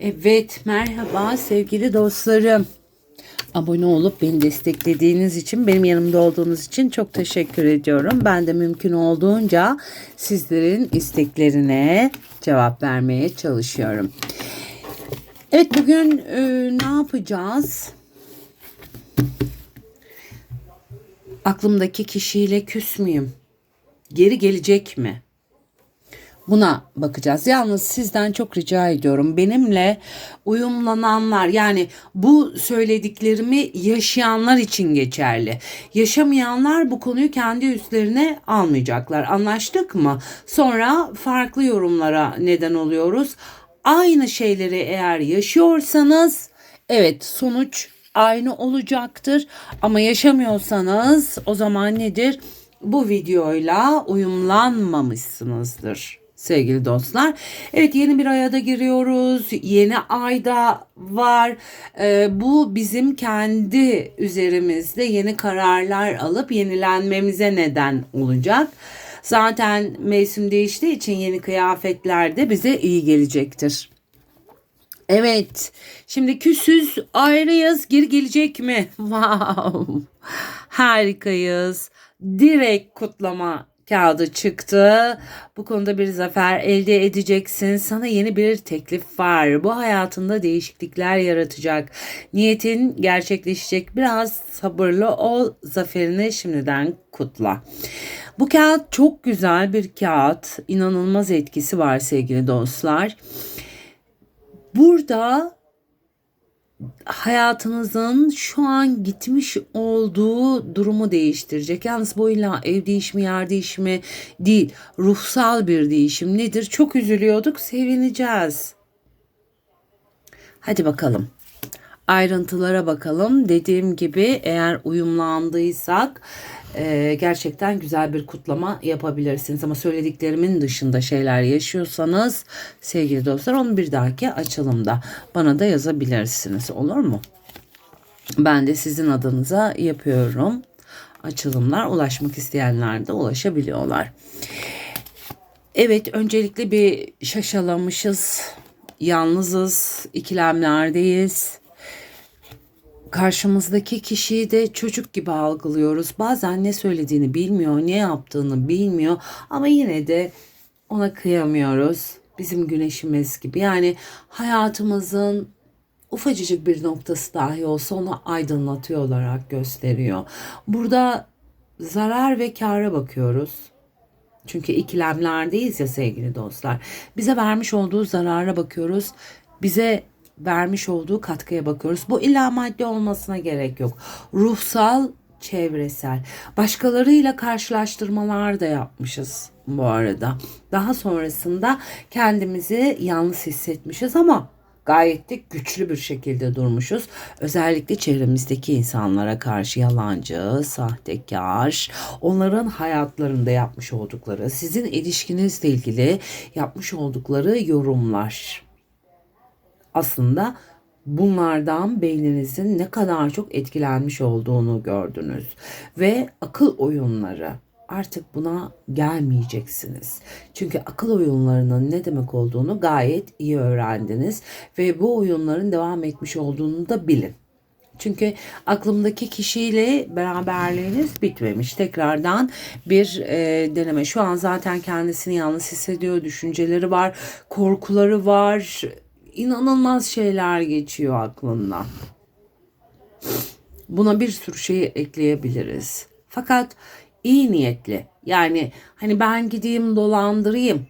Evet, merhaba sevgili dostlarım. Abone olup beni desteklediğiniz için, benim yanımda olduğunuz için çok teşekkür ediyorum. Ben de mümkün olduğunca sizlerin isteklerine cevap vermeye çalışıyorum. Evet, bugün e, ne yapacağız? Aklımdaki kişiyle küs müyüm? Geri gelecek mi? Buna bakacağız. Yalnız sizden çok rica ediyorum. Benimle uyumlananlar yani bu söylediklerimi yaşayanlar için geçerli. Yaşamayanlar bu konuyu kendi üstlerine almayacaklar. Anlaştık mı? Sonra farklı yorumlara neden oluyoruz. Aynı şeyleri eğer yaşıyorsanız evet sonuç aynı olacaktır. Ama yaşamıyorsanız o zaman nedir? Bu videoyla uyumlanmamışsınızdır sevgili dostlar. Evet yeni bir aya da giriyoruz. Yeni ayda var. Ee, bu bizim kendi üzerimizde yeni kararlar alıp yenilenmemize neden olacak. Zaten mevsim değiştiği için yeni kıyafetler de bize iyi gelecektir. Evet. Şimdi küsüz ayrıyız. Geri gelecek mi? Wow. Harikayız. Direkt kutlama kağıdı çıktı. Bu konuda bir zafer elde edeceksin. Sana yeni bir teklif var. Bu hayatında değişiklikler yaratacak. Niyetin gerçekleşecek. Biraz sabırlı ol. Zaferini şimdiden kutla. Bu kağıt çok güzel bir kağıt. İnanılmaz etkisi var sevgili dostlar. Burada hayatınızın şu an gitmiş olduğu durumu değiştirecek. Yalnız bu illa ev değişimi, yer değişimi değil. Ruhsal bir değişim nedir? Çok üzülüyorduk, sevineceğiz. Hadi bakalım. Ayrıntılara bakalım. Dediğim gibi eğer uyumlandıysak e, gerçekten güzel bir kutlama yapabilirsiniz. Ama söylediklerimin dışında şeyler yaşıyorsanız sevgili dostlar onu bir dahaki açılımda bana da yazabilirsiniz. Olur mu? Ben de sizin adınıza yapıyorum. Açılımlar ulaşmak isteyenler de ulaşabiliyorlar. Evet öncelikle bir şaşalamışız. Yalnızız, ikilemlerdeyiz karşımızdaki kişiyi de çocuk gibi algılıyoruz. Bazen ne söylediğini bilmiyor, ne yaptığını bilmiyor ama yine de ona kıyamıyoruz. Bizim güneşimiz gibi. Yani hayatımızın ufacıcık bir noktası dahi olsa onu aydınlatıyor olarak gösteriyor. Burada zarar ve kâra bakıyoruz. Çünkü ikilemlerdeyiz ya sevgili dostlar. Bize vermiş olduğu zarara bakıyoruz. Bize vermiş olduğu katkıya bakıyoruz. Bu illa madde olmasına gerek yok. Ruhsal, çevresel. Başkalarıyla karşılaştırmalar da yapmışız bu arada. Daha sonrasında kendimizi yalnız hissetmişiz ama gayet de güçlü bir şekilde durmuşuz. Özellikle çevremizdeki insanlara karşı yalancı, sahtekar, onların hayatlarında yapmış oldukları, sizin ilişkinizle ilgili yapmış oldukları yorumlar aslında bunlardan beyninizin ne kadar çok etkilenmiş olduğunu gördünüz. Ve akıl oyunları artık buna gelmeyeceksiniz. Çünkü akıl oyunlarının ne demek olduğunu gayet iyi öğrendiniz ve bu oyunların devam etmiş olduğunu da bilin. Çünkü aklımdaki kişiyle beraberliğiniz bitmemiş. Tekrardan bir e, deneme. Şu an zaten kendisini yalnız hissediyor. Düşünceleri var, korkuları var, inanılmaz şeyler geçiyor aklından. Buna bir sürü şeyi ekleyebiliriz. Fakat iyi niyetli. Yani hani ben gideyim dolandırayım.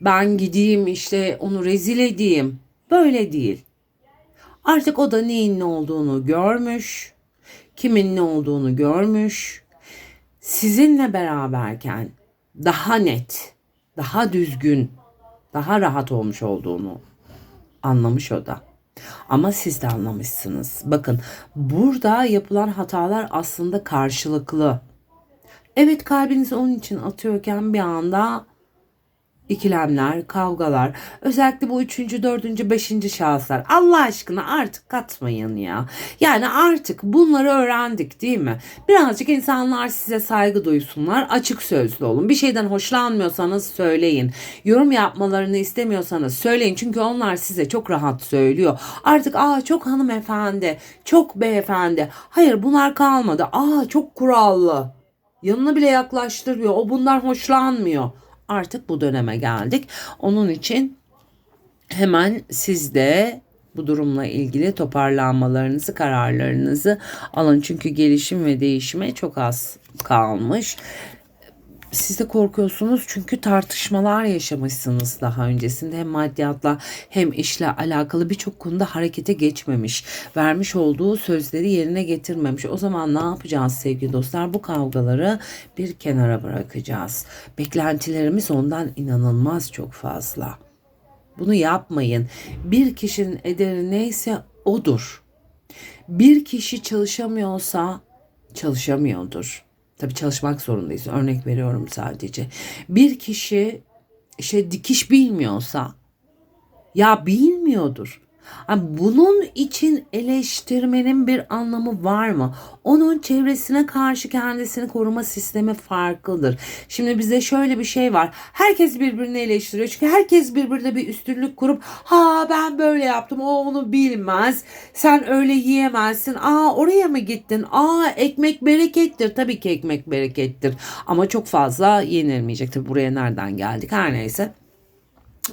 Ben gideyim işte onu rezil edeyim. Böyle değil. Artık o da neyin ne olduğunu görmüş. Kimin ne olduğunu görmüş. Sizinle beraberken daha net, daha düzgün, daha rahat olmuş olduğunu anlamış o da. Ama siz de anlamışsınız. Bakın burada yapılan hatalar aslında karşılıklı. Evet kalbiniz onun için atıyorken bir anda ikilemler, kavgalar, özellikle bu üçüncü, dördüncü, beşinci şahıslar. Allah aşkına artık katmayın ya. Yani artık bunları öğrendik değil mi? Birazcık insanlar size saygı duysunlar, açık sözlü olun. Bir şeyden hoşlanmıyorsanız söyleyin. Yorum yapmalarını istemiyorsanız söyleyin. Çünkü onlar size çok rahat söylüyor. Artık aa çok hanımefendi, çok beyefendi. Hayır bunlar kalmadı. Aa çok kurallı. Yanına bile yaklaştırmıyor. O bundan hoşlanmıyor artık bu döneme geldik. Onun için hemen siz de bu durumla ilgili toparlanmalarınızı, kararlarınızı alın. Çünkü gelişim ve değişime çok az kalmış. Siz de korkuyorsunuz çünkü tartışmalar yaşamışsınız daha öncesinde hem maddiyatla hem işle alakalı birçok konuda harekete geçmemiş. Vermiş olduğu sözleri yerine getirmemiş. O zaman ne yapacağız sevgili dostlar? Bu kavgaları bir kenara bırakacağız. Beklentilerimiz ondan inanılmaz çok fazla. Bunu yapmayın. Bir kişinin ederi neyse odur. Bir kişi çalışamıyorsa çalışamıyordur. Tabii çalışmak zorundayız. Örnek veriyorum sadece. Bir kişi işte dikiş bilmiyorsa ya bilmiyordur. Bunun için eleştirmenin bir anlamı var mı? Onun çevresine karşı kendisini koruma sistemi farklıdır. Şimdi bize şöyle bir şey var. Herkes birbirini eleştiriyor. Çünkü herkes birbirine bir üstünlük kurup ha ben böyle yaptım o onu bilmez. Sen öyle yiyemezsin. Aa oraya mı gittin? Aa ekmek berekettir. Tabii ki ekmek berekettir. Ama çok fazla yenilmeyecek. Tabii buraya nereden geldik? Her neyse.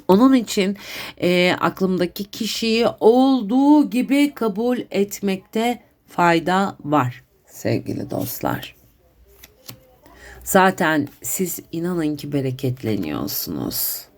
Onun için e, aklımdaki kişiyi olduğu gibi kabul etmekte fayda var sevgili dostlar. Zaten siz inanın ki bereketleniyorsunuz.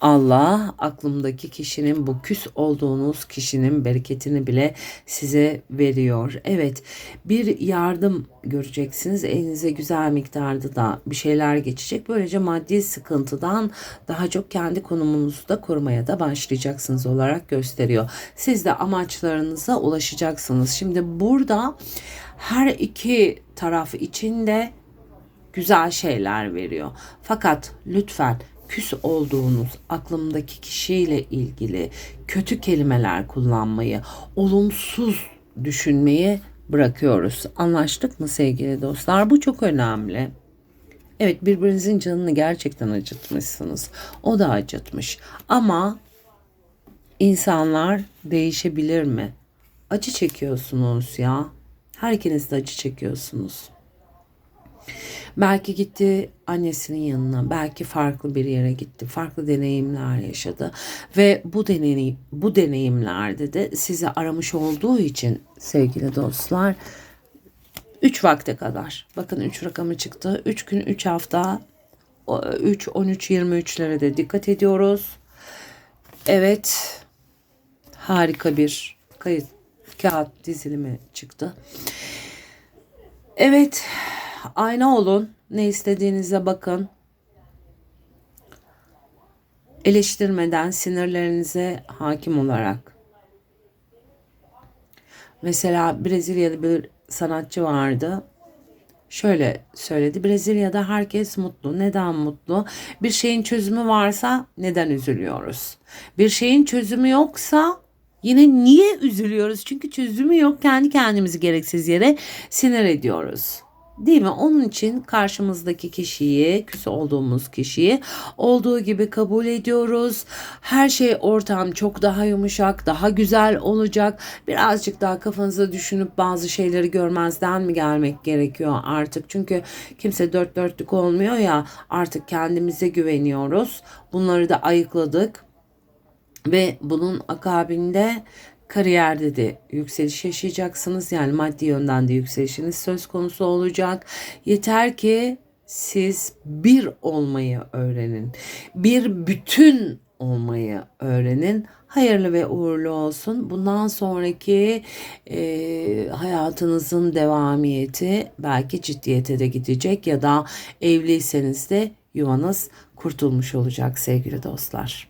Allah aklımdaki kişinin bu küs olduğunuz kişinin bereketini bile size veriyor. Evet bir yardım göreceksiniz. Elinize güzel miktarda da bir şeyler geçecek. Böylece maddi sıkıntıdan daha çok kendi konumunuzu da korumaya da başlayacaksınız olarak gösteriyor. Siz de amaçlarınıza ulaşacaksınız. Şimdi burada her iki taraf için de güzel şeyler veriyor. Fakat lütfen küs olduğunuz aklımdaki kişiyle ilgili kötü kelimeler kullanmayı, olumsuz düşünmeyi bırakıyoruz. Anlaştık mı sevgili dostlar? Bu çok önemli. Evet birbirinizin canını gerçekten acıtmışsınız. O da acıtmış. Ama insanlar değişebilir mi? Acı çekiyorsunuz ya. Her ikiniz de acı çekiyorsunuz. Belki gitti annesinin yanına, belki farklı bir yere gitti, farklı deneyimler yaşadı ve bu deneyim bu deneyimlerde de sizi aramış olduğu için sevgili dostlar 3 vakte kadar. Bakın 3 rakamı çıktı. 3 gün 3 hafta 3 13 23'lere de dikkat ediyoruz. Evet. Harika bir kayıt kağıt dizilimi çıktı. Evet ayna olun. Ne istediğinize bakın. Eleştirmeden sinirlerinize hakim olarak. Mesela Brezilya'da bir sanatçı vardı. Şöyle söyledi. Brezilya'da herkes mutlu. Neden mutlu? Bir şeyin çözümü varsa neden üzülüyoruz? Bir şeyin çözümü yoksa Yine niye üzülüyoruz? Çünkü çözümü yok. Kendi kendimizi gereksiz yere sinir ediyoruz. Değil mi? Onun için karşımızdaki kişiyi, küs olduğumuz kişiyi olduğu gibi kabul ediyoruz. Her şey ortam çok daha yumuşak, daha güzel olacak. Birazcık daha kafanızda düşünüp bazı şeyleri görmezden mi gelmek gerekiyor artık? Çünkü kimse dört dörtlük olmuyor ya artık kendimize güveniyoruz. Bunları da ayıkladık ve bunun akabinde kariyerde de yükseliş yaşayacaksınız. Yani maddi yönden de yükselişiniz söz konusu olacak. Yeter ki siz bir olmayı öğrenin. Bir bütün olmayı öğrenin. Hayırlı ve uğurlu olsun. Bundan sonraki e, hayatınızın devamiyeti belki ciddiyete de gidecek ya da evliyseniz de yuvanız kurtulmuş olacak sevgili dostlar.